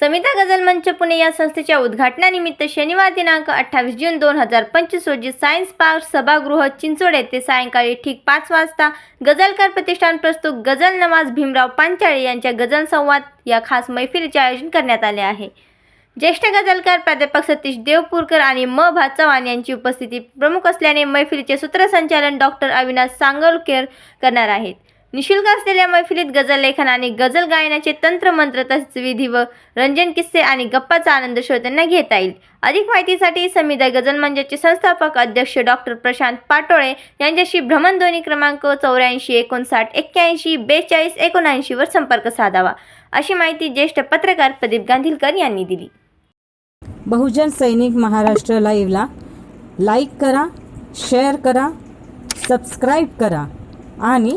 समिता गझल मंच पुणे या संस्थेच्या उद्घाटनानिमित्त शनिवार दिनांक अठ्ठावीस जून दोन हजार पंचवीस रोजी सायन्स पार्क सभागृह चिंचोड येथे सायंकाळी ठीक पाच वाजता गझलकार प्रतिष्ठान प्रस्तुत गझल नवाज भीमराव पांचाळे यांच्या गझल संवाद या खास मैफिलीचे आयोजन करण्यात आले आहे. ज्येष्ठ गझलकार प्राध्यापक सतीश देवपूरकर आणि म. भा. चव्हाण यांची उपस्थिती प्रमुख असल्याने मैफिलीचे सूत्रसंचालन डॉक्टर अविनाश सांगोलकर करणार आहेत. निशुल्क असलेल्या मैफिलीत गझल लेखन आणि गझल गायनाचे तंत्रमंत्र तसेच विधी व रंजन किस्से आणि गप्पाचा आनंद श्रोत्यांना घेता येईल. अधिक माहितीसाठी समिदा गझल मंचाचे संस्थापक अध्यक्ष डॉक्टर प्रशांत पाटोळे यांच्याशी भ्रमणध्वनी क्रमांक चौऱ्याऐंशी एकोणसाठ एक्क्याऐंशी बेचाळीस एकोणऐंशीवर संपर्क साधावा. अशी माहिती ज्येष्ठ पत्रकार प्रदीप गांधीलकर यांनी दिली. बहुजन सैनिक महाराष्ट्र लाईव्हला लाईक करा शेअर करा सबस्क्राईब करा आणि